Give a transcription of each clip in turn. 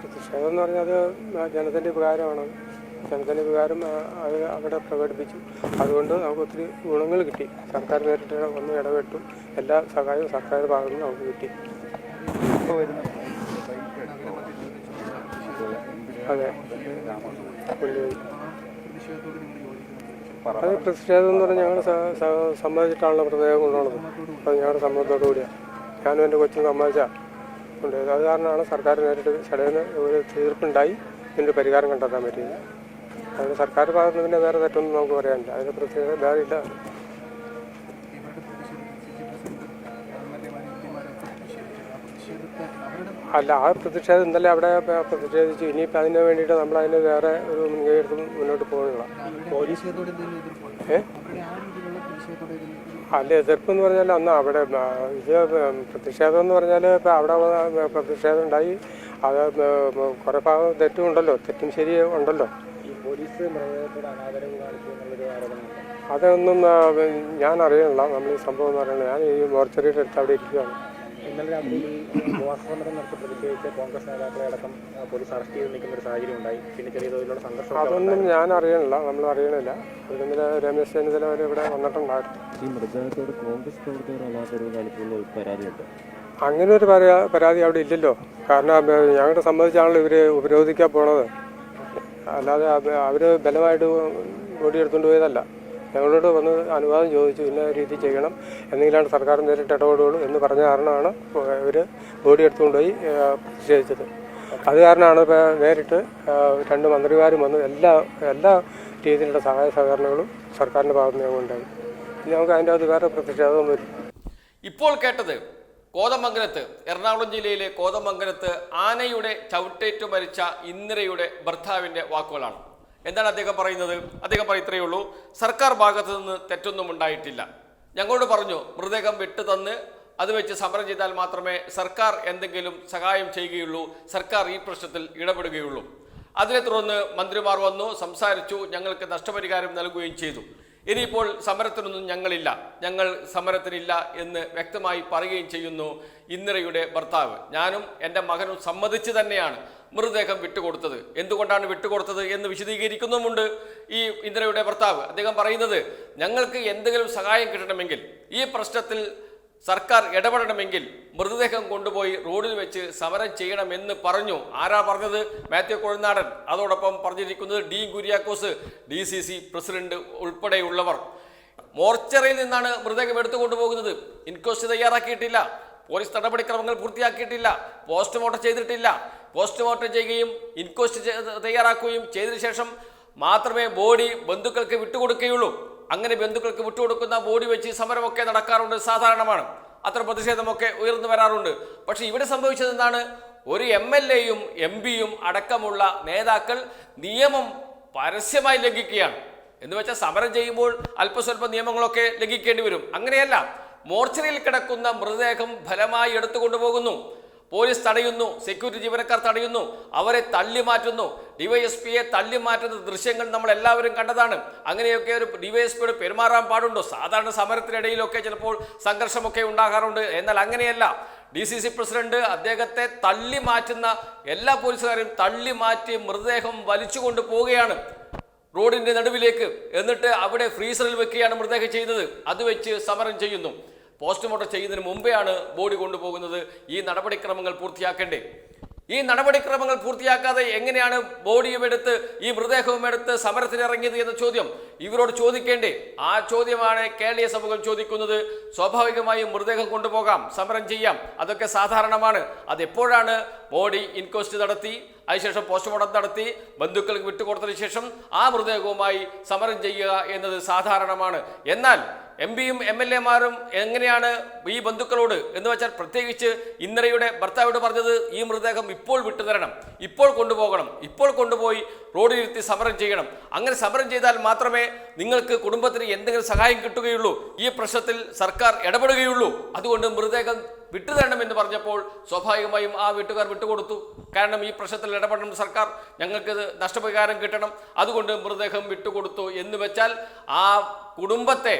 പ്രതിഷേധം എന്ന് പറഞ്ഞാൽ അത് ജനത്തിന്റെ ഉപകാരമാണ്. ജനത്തിന്റെ ഉപകാരം അത് അവിടെ പ്രകടിപ്പിച്ചു. അതുകൊണ്ട് നമുക്ക് ഒത്തിരി ഗുണങ്ങൾ കിട്ടി. സർക്കാർ നേരിട്ട് ഒന്ന് ഇടപെട്ടു. എല്ലാ സഹായവും സർക്കാർ ഭാഗത്തു നിന്ന് നമുക്ക് കിട്ടി. അതെ. അത് പ്രതിഷേധം എന്ന് പറഞ്ഞാൽ ഞങ്ങൾ സമ്മതിച്ചിട്ടാണല്ലോ പ്രത്യേകം കൊണ്ടുപോകുന്നത് അത് ഞങ്ങളുടെ സമ്മതത്തോടു കൂടിയാണ് ഞാനും എന്റെ കൊച്ചിന് സമ്മതിച്ചാ. കൊണ്ടുപോയത് അത് കാരണമാണ് സർക്കാർ നേരിട്ട് ചടങ്ങിന് ഒരു തീർപ്പുണ്ടായി. ഇതിന്റെ പരിഹാരം കണ്ടെത്താൻ പറ്റിയത് അതിന് സർക്കാർ ഭാഗത്ത് പിന്നെ വേറെ തെറ്റൊന്നും നമുക്ക് പറയാനില്ല. അതിന് പ്രത്യേക വേറെ ഇല്ല അല്ല ആ പ്രതിഷേധം ഇന്നലെ അവിടെ പ്രതിഷേധിച്ചു. ഇനിയിപ്പോൾ അതിന് വേണ്ടിയിട്ട് നമ്മൾ അതിന് വേറെ ഒരു മുൻകൈ എടുത്ത് മുന്നോട്ട് പോകുന്നില്ല പോലീസ് ഏ? അല്ല എതിർപ്പ് എന്ന് പറഞ്ഞാൽ അന്ന് അവിടെ ഇത് പ്രതിഷേധം എന്ന് പറഞ്ഞാൽ ഇപ്പം അവിടെ പ്രതിഷേധം ഉണ്ടായി. അത് കുറേ ഭാഗം തെറ്റും ഉണ്ടല്ലോ തെറ്റും ശരി ഉണ്ടല്ലോ. അതൊന്നും ഞാൻ അറിയണില്ല നമ്മൾ ഈ സംഭവം എന്ന് പറയുന്നത്. ഞാൻ ഈ മോർച്ചറിയുടെ അടുത്ത് അവിടെ ഇരിക്കുകയാണ് ഇന്നലെ രാത്രി ഈ ഉപവാസ സമരം നടത്തി പ്രതിഷേധിച്ച് കോൺഗ്രസ് നേതാക്കളെ അടക്കം പോലീസ് അറസ്റ്റ് ചെയ്ത് നിൽക്കുന്ന ഒരു സാഹചര്യം ഉണ്ടായി. പിന്നെ ചെറിയ തോതിലുള്ള സംഘർഷം അതൊന്നും ഞാൻ അറിയണില്ല. നമ്മൾ അറിയണില്ല. ഇന്നലെ രമേശ് ചെന്നിത്തല അവർ ഇവിടെ വന്നിട്ടുണ്ടായിരുന്നു. ഈ മൃതദേഹത്തോട് കോൺഗ്രസ് പരാതിയുണ്ട്? അങ്ങനെ ഒരു പരാ പരാതി അവിടെ ഇല്ലല്ലോ. കാരണം ഞങ്ങളുടെ സംബന്ധിച്ചാണല്ലോ ഇവർ ഉപരോധിക്കാൻ പോണത്. അല്ലാതെ അവർ ബലമായിട്ട് ഓടിയെടുത്തുകൊണ്ട് പോയതല്ല. ഞങ്ങളോട് വന്ന് അനുവാദം ചോദിച്ചു ഇന്ന രീതി ചെയ്യണം എന്നെങ്കിലാണ് സർക്കാർ നേരിട്ട് ഇടപെടുകയുള്ളൂ എന്ന് പറഞ്ഞ കാരണമാണ് ഇവർ ബോഡി എടുത്തുകൊണ്ടുപോയി പ്രതിഷേധിച്ചത്. അത് കാരണമാണ് നേരിട്ട് രണ്ട് മന്ത്രിമാരും വന്ന് എല്ലാ എല്ലാ രീതിയിലുള്ള സഹായ സഹകരണങ്ങളും സർക്കാരിന്റെ ഭാഗത്ത് നിന്ന് ഉണ്ടായി. ഞങ്ങൾക്ക് അതിന്റെ അത് വേറെ പ്രതിഷേധമൊന്നുമില്ല ഇപ്പോൾ കേട്ടത് കോതമംഗലത്ത് എറണാകുളം ജില്ലയിലെ കോതമംഗലത്ത് ആനയുടെ ചവിട്ടേറ്റു മരിച്ച ഇന്ദിരയുടെ ഭർത്താവിന്റെ വാക്കുകളാണ്. എന്താണ് അദ്ദേഹം പറയുന്നത്? അദ്ദേഹം പറയും ഇത്രയേ ഉള്ളൂ. സർക്കാർ ഭാഗത്തു നിന്ന് തെറ്റൊന്നും ഉണ്ടായിട്ടില്ല. ഞങ്ങളോട് പറഞ്ഞു മൃതദേഹം വിട്ടു തന്ന് അത് വെച്ച് സമരം ചെയ്താൽ മാത്രമേ സർക്കാർ എന്തെങ്കിലും സഹായം ചെയ്യുകയുള്ളൂ. സർക്കാർ ഈ പ്രശ്നത്തിൽ ഇടപെടുകയുള്ളൂ. അതിനെ തുടർന്ന് മന്ത്രിമാർ വന്നു സംസാരിച്ചു ഞങ്ങൾക്ക് നഷ്ടപരിഹാരം നൽകുകയും ചെയ്തു. ഇനിയിപ്പോൾ സമരത്തിനൊന്നും ഞങ്ങളില്ല. ഞങ്ങൾ സമരത്തിനില്ല എന്ന് വ്യക്തമായി പറയുകയും ചെയ്യുന്നു ഇന്ദിരയുടെ ഭർത്താവ്. ഞാനും എന്റെ മകനും സമ്മതിച്ച് തന്നെയാണ്. മൃതദേഹം വിട്ടുകൊടുത്തത്. എന്തുകൊണ്ടാണ് വിട്ടുകൊടുത്തത് എന്ന് വിശദീകരിക്കുന്നുമുണ്ട് ഈ ഇന്ദിരയുടെ ഭർത്താവ്. അദ്ദേഹം പറയുന്നത് ഞങ്ങൾക്ക് എന്തെങ്കിലും സഹായം കിട്ടണമെങ്കിൽ ഈ പ്രശ്നത്തിൽ സർക്കാർ ഇടപെടണമെങ്കിൽ മൃതദേഹം കൊണ്ടുപോയി റോഡിൽ വെച്ച് സമരം ചെയ്യണമെന്ന് പറഞ്ഞു. ആരാ പറഞ്ഞത്? മാത്യു കൊഴുനാടൻ അതോടൊപ്പം പറഞ്ഞിരിക്കുന്നത് D. Kuriakose D C C president ഉൾപ്പെടെയുള്ളവർ. മോർച്ചറിയിൽ നിന്നാണ് മൃതദേഹം എടുത്തു കൊണ്ടുപോകുന്നത് ഇൻക്വസ്റ്റ് തയ്യാറാക്കിയിട്ടില്ല. പോലീസ് നടപടിക്രമങ്ങൾ പൂർത്തിയാക്കിയിട്ടില്ല. പോസ്റ്റ്മോർട്ടം ചെയ്തിട്ടില്ല. പോസ്റ്റ്മോർട്ടം ചെയ്യുകയും ഇൻക്വസ്റ്റ് തയ്യാറാക്കുകയും ചെയ്തതിനു ശേഷം മാത്രമേ ബോഡി ബന്ധുക്കൾക്ക് വിട്ടുകൊടുക്കുകയുള്ളൂ. അങ്ങനെ ബന്ധുക്കൾക്ക് വിട്ടുകൊടുക്കുന്ന ബോഡി വെച്ച് സമരമൊക്കെ നടക്കാറുണ്ട് സാധാരണമാണ്. അത്ര പ്രതിഷേധമൊക്കെ ഉയർന്നു വരാറുണ്ട്. പക്ഷെ ഇവിടെ സംഭവിച്ചത് എന്താണ്? ഒരു എം എൽ എയും എം പിയും അടക്കമുള്ള നേതാക്കൾ നിയമം പരസ്യമായി ലംഘിക്കുകയാണ്. എന്ന് വെച്ചാൽ സമരം ചെയ്യുമ്പോൾ അല്പസ്വല്പ നിയമങ്ങളൊക്കെ ലംഘിക്കേണ്ടി വരും. അങ്ങനെയല്ല. മോർച്ചറിയിൽ കിടക്കുന്ന മൃതദേഹം ഫലമായി എടുത്തുകൊണ്ടുപോകുന്നു പോലീസ് തടയുന്നു. സെക്യൂരിറ്റി ജീവനക്കാർ തടയുന്നു. അവരെ തള്ളി മാറ്റുന്നു. ഡിവൈഎസ്പിയെ തള്ളി മാറ്റുന്ന ദൃശ്യങ്ങൾ നമ്മൾ എല്ലാവരും കണ്ടതാണ്. അങ്ങനെയൊക്കെ ഒരു ഡിവൈഎസ്പിയോട് പെരുമാറാൻ പാടുണ്ടോ? സാധാരണ സമരത്തിനിടയിലൊക്കെ ചിലപ്പോൾ സംഘർഷമൊക്കെ ഉണ്ടാകാറുണ്ട്. എന്നാൽ അങ്ങനെയല്ല. ഡി സി സി പ്രസിഡന്റ് അദ്ദേഹത്തെ തള്ളി മാറ്റുന്ന എല്ലാ പോലീസുകാരെയും തള്ളി മാറ്റി മൃതദേഹം വലിച്ചുകൊണ്ട് പോവുകയാണ് റോഡിന്റെ നടുവിലേക്ക്. എന്നിട്ട് അവിടെ ഫ്രീസറിൽ വെക്കുകയാണ് മൃതദേഹം ചെയ്യുന്നത് അത് വെച്ച് സമരം ചെയ്യുന്നു. പോസ്റ്റ്മോർട്ടം ചെയ്യുന്നതിന് മുമ്പെയാണ് ബോഡി കൊണ്ടുപോകുന്നത്. ഈ നടപടിക്രമങ്ങൾ പൂർത്തിയാക്കേണ്ടേ? ഈ നടപടിക്രമങ്ങൾ പൂർത്തിയാക്കാതെ എങ്ങനെയാണ് ബോഡിയും എടുത്ത് ഈ മൃതദേഹവും എടുത്ത് സമരത്തിന് ഇറങ്ങിയത് എന്ന ചോദ്യം ഇവരോട് ചോദിക്കേണ്ടേ? ആ ചോദ്യമാണ് കേരളീയ സമൂഹം ചോദിക്കുന്നത്. സ്വാഭാവികമായും മൃതദേഹം കൊണ്ടുപോകാം സമരം ചെയ്യാം അതൊക്കെ സാധാരണമാണ്. അതെപ്പോഴാണ് ബോഡി ഇൻക്വസ്റ്റ് നടത്തി അതിനുശേഷം പോസ്റ്റ്മോർട്ടം നടത്തി ബന്ധുക്കൾക്ക് വിട്ടുകൊടുത്തതിന് ശേഷം ആ മൃതദേഹവുമായി സമരം ചെയ്യുക എന്നത് സാധാരണമാണ്. എന്നാൽ എം പിയും എം എൽ എമാരും എങ്ങനെയാണ് ഈ ബന്ധുക്കളോട് എന്ന് വെച്ചാൽ പ്രത്യേകിച്ച് ഇന്നരയുടെ ഭർത്താവോട് പറഞ്ഞത് ഈ മൃതദേഹം ഇപ്പോൾ വിട്ടുതരണം ഇപ്പോൾ കൊണ്ടുപോകണം ഇപ്പോൾ കൊണ്ടുപോയി റോഡിലിരുത്തി സമരം ചെയ്യണം. അങ്ങനെ സമരം ചെയ്താൽ മാത്രമേ നിങ്ങൾക്ക് കുടുംബത്തിന് എന്തെങ്കിലും സഹായം കിട്ടുകയുള്ളൂ. ഈ പ്രശ്നത്തിൽ സർക്കാർ ഇടപെടുകയുള്ളൂ. അതുകൊണ്ട് മൃതദേഹം വിട്ടുതരണം എന്ന് പറഞ്ഞപ്പോൾ സ്വാഭാവികമായും ആ വീട്ടുകാർ വിട്ടുകൊടുത്തു. കാരണം ഈ പ്രശ്നത്തിൽ ഇടപെടണം സർക്കാർ ഞങ്ങൾക്ക് നഷ്ടപരിഹാരം കിട്ടണം. അതുകൊണ്ട് മൃതദേഹം വിട്ടുകൊടുത്തു എന്ന് വെച്ചാൽ ആ കുടുംബത്തെ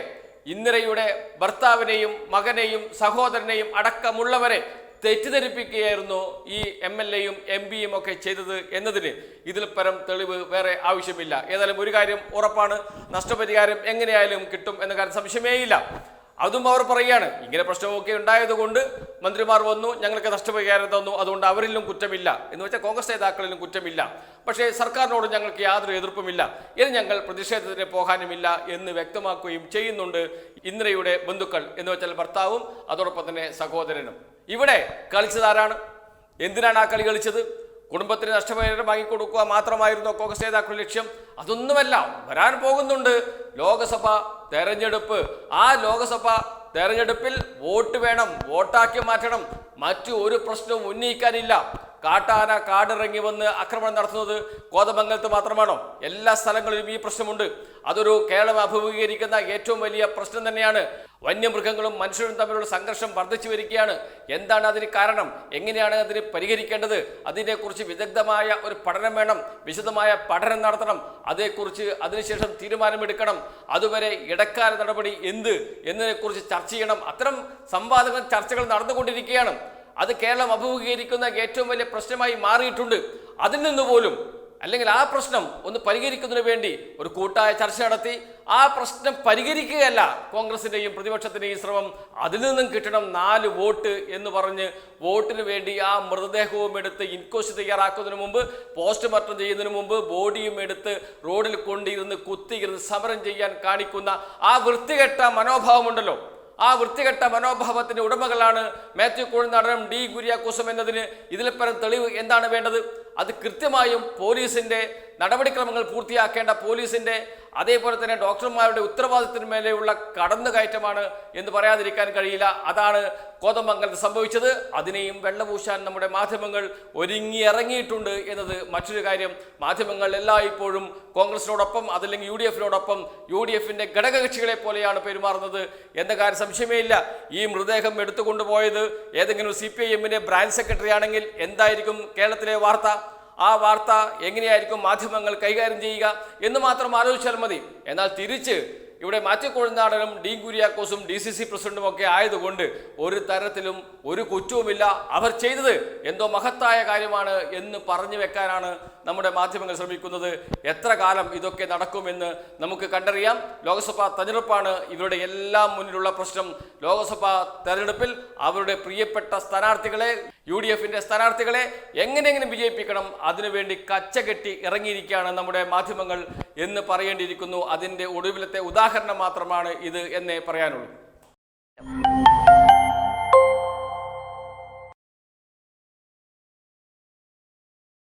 ഇന്ദിരയുടെ ഭർത്താവിനെയും മകനെയും സഹോദരനെയും അടക്കമുള്ളവരെ തെറ്റിദ്ധരിപ്പിക്കുകയായിരുന്നു ഈ എം എൽ എയും എം പിയും ഒക്കെ ചെയ്തത് എന്നതിന്. ഇതിൽ പരം തെളിവ് വേറെ ആവശ്യമില്ല. ഏതായാലും ഒരു കാര്യം ഉറപ്പാണ്. നഷ്ടപരിഹാരം എങ്ങനെയായാലും കിട്ടും എന്ന കാര്യം സംശയമേയില്ല. അതും അവർ പറയുകയാണ് ഇങ്ങനെ പ്രശ്നമൊക്കെ ഉണ്ടായതുകൊണ്ട് മന്ത്രിമാർ വന്നു ഞങ്ങൾക്ക് നഷ്ടപരിഹാരം തന്നു. അതുകൊണ്ട് അവരിലും കുറ്റമില്ല. എന്ന് വെച്ചാൽ കോൺഗ്രസ് നേതാക്കളിലും കുറ്റമില്ല. പക്ഷേ സർക്കാരിനോട് ഞങ്ങൾക്ക് യാതൊരു എതിർപ്പുമില്ല. ഇത് ഞങ്ങൾ പ്രതിഷേധത്തിന് പോകാനുമില്ല എന്ന് വ്യക്തമാക്കുകയും ചെയ്യുന്നുണ്ട് ഇന്ദ്രയുടെ ബന്ധുക്കൾ എന്ന് വെച്ചാൽ ഭർത്താവും അതോടൊപ്പം തന്നെ സഹോദരനും. ഇവിടെ കളിച്ചതാരാണ് എന്തിനാണ് ആ കളി കളിച്ചത്? കുടുംബത്തിന് നഷ്ടപരിഹാരം വാങ്ങിക്കൊടുക്കുക മാത്രമായിരുന്നു കോൺഗ്രസ് നേതാക്കളുടെ ലക്ഷ്യം? അതൊന്നുമല്ല വരാൻ പോകുന്നുണ്ട്. ലോകസഭ തെരഞ്ഞെടുപ്പ്. ആ ലോകസഭ തെരഞ്ഞെടുപ്പിൽ വോട്ട് വേണം വോട്ടാക്കി മാറ്റണം. മറ്റു ഒരു പ്രശ്നവും ഉന്നയിക്കാനില്ല. കാട്ടാന കാടിറങ്ങി വന്ന് ആക്രമണം നടത്തുന്നത് കോതമംഗലത്ത് മാത്രമാണോ? എല്ലാ സ്ഥലങ്ങളിലും ഈ പ്രശ്നമുണ്ട്. അതൊരു കേരളം അഭിമുഖീകരിക്കുന്ന ഏറ്റവും വലിയ പ്രശ്നം തന്നെയാണ്. വന്യമൃഗങ്ങളും മനുഷ്യരും തമ്മിലുള്ള സംഘർഷം വർദ്ധിച്ചു വരികയാണ്. എന്താണ് അതിന് കാരണം? എങ്ങനെയാണ് അതിന് പരിഹരിക്കേണ്ടത്? അതിനെക്കുറിച്ച് വിദഗ്ധമായ ഒരു പഠനം വേണം. വിശദമായ പഠനം നടത്തണം. അതേക്കുറിച്ച് അതിനുശേഷം തീരുമാനമെടുക്കണം. അതുവരെ ഇടക്കാല നടപടി എന്ത്? എന്നതിനെക്കുറിച്ച് ചർച്ച ചെയ്യണം. അത്തരം സംവാദങ്ങൾ ചർച്ചകൾ നടന്നുകൊണ്ടിരിക്കുകയാണ്. അത് കേരളം അഭിമുഖീകരിക്കുന്ന ഏറ്റവും വലിയ പ്രശ്നമായി മാറിയിട്ടുണ്ട്. അതിൽ നിന്ന് പോലും അല്ലെങ്കിൽ ആ പ്രശ്നം ഒന്ന് പരിഹരിക്കുന്നതിന് വേണ്ടി ഒരു കൂട്ടായ ചർച്ച നടത്തി. ആ പ്രശ്നം പരിഹരിക്കുകയല്ല കോൺഗ്രസിന്റെയും പ്രതിപക്ഷത്തിന്റെയും ശ്രമം. അതിൽ നിന്നും കിട്ടണം നാല് വോട്ട് എന്ന് പറഞ്ഞ് വോട്ടിന് വേണ്ടി ആ മൃതദേഹവും എടുത്ത് ഇൻക്വസ്റ്റ് തയ്യാറാക്കുന്നതിന് മുമ്പ് പോസ്റ്റ്മോർട്ടം ചെയ്യുന്നതിന് മുമ്പ് ബോഡിയും എടുത്ത് റോഡിൽ കൊണ്ടിരുന്ന് കുത്തിയിരുന്ന് സമരം ചെയ്യാൻ കാണിക്കുന്ന ആ വൃത്തികെട്ട മനോഭാവമുണ്ടല്ലോ. ആ വൃത്തികെട്ട മനോഭാവത്തിന്റെ ഉടമകളാണ് മാത്യു കുഴനാടനും ഡി കുര്യാക്കോസും എന്നതിന് ഇതിൽ തെളിവ് എന്താണ് വേണ്ടത്? അത് കൃത്യമായും പോലീസിന്റെ നടപടിക്രമങ്ങൾ പൂർത്തിയാക്കേണ്ട പോലീസിന്റെ അതേപോലെ തന്നെ ഡോക്ടർമാരുടെ ഉത്തരവാദിത്തത്തിന് മേലെയുള്ള കടന്നുകയറ്റമാണ് എന്ന് പറയാതിരിക്കാൻ കഴിയില്ല. അതാണ് കോതമംഗലത്ത് സംഭവിച്ചത്. അതിനെയും വെള്ളപൂശാൻ നമ്മുടെ മാധ്യമങ്ങൾ ഒരുങ്ങിയിറങ്ങിയിട്ടുണ്ട് എന്നത് മറ്റൊരു കാര്യം. മാധ്യമങ്ങൾ എല്ലായ്പ്പോഴും കോൺഗ്രസിനോടൊപ്പം അതല്ലെങ്കിൽ യു ഡി എഫിനോടൊപ്പം യു ഡി എഫിന്റെ ഘടകകക്ഷികളെ പോലെയാണ് പെരുമാറുന്നത് എന്ന കാര്യം സംശയമേ ഇല്ല. ഈ മൃതദേഹം എടുത്തുകൊണ്ടുപോയത് ഏതെങ്കിലും സി പി ഐ എമ്മിന്റെ ബ്രാഞ്ച് സെക്രട്ടറി ആണെങ്കിൽ എന്തായിരിക്കും കേരളത്തിലെ വാർത്ത? ആ വാർത്ത എങ്ങനെയായിരിക്കും മാധ്യമങ്ങൾ കൈകാര്യം ചെയ്യുക എന്ന് മാത്രം ആലോചിച്ചാൽ മതി. എന്നാൽ തിരിച്ച് ഇവിടെ മാത്യു കൊഴുന്നാടനും ഡി കുര്യാക്കോസും ഡി സി സി പ്രസിഡന്റും ഒക്കെ ആയതുകൊണ്ട് ഒരു തരത്തിലും ഒരു കുറ്റവുമില്ല. അവർ ചെയ്തത് എന്തോ മഹത്തായ കാര്യമാണ് എന്ന് പറഞ്ഞു വെക്കാനാണ് നമ്മുടെ മാധ്യമങ്ങൾ ശ്രമിക്കുന്നത്. എത്ര കാലം ഇതൊക്കെ നടക്കുമെന്ന് നമുക്ക് കണ്ടറിയാം. ലോക്സഭാ തെരഞ്ഞെടുപ്പാണ് ഇവരുടെ എല്ലാം മുന്നിലുള്ള പ്രശ്നം. ലോക്സഭാ തെരഞ്ഞെടുപ്പിൽ അവരുടെ പ്രിയപ്പെട്ട സ്ഥാനാർത്ഥികളെ യു ഡി എഫിന്റെ സ്ഥാനാർത്ഥികളെ എങ്ങനെയെങ്കിലും വിജയിപ്പിക്കണം. അതിനുവേണ്ടി കച്ചകെട്ടി ഇറങ്ങിയിരിക്കുകയാണ് നമ്മുടെ മാധ്യമങ്ങൾ. എന്ന് പറയേണ്ടിയിരിക്കുന്നു. അതിന്റെ ഒടുവിലത്തെ ഉദാഹരണം മാത്രമാണ് ഇത് എന്നേ പറയാനുള്ളൂ.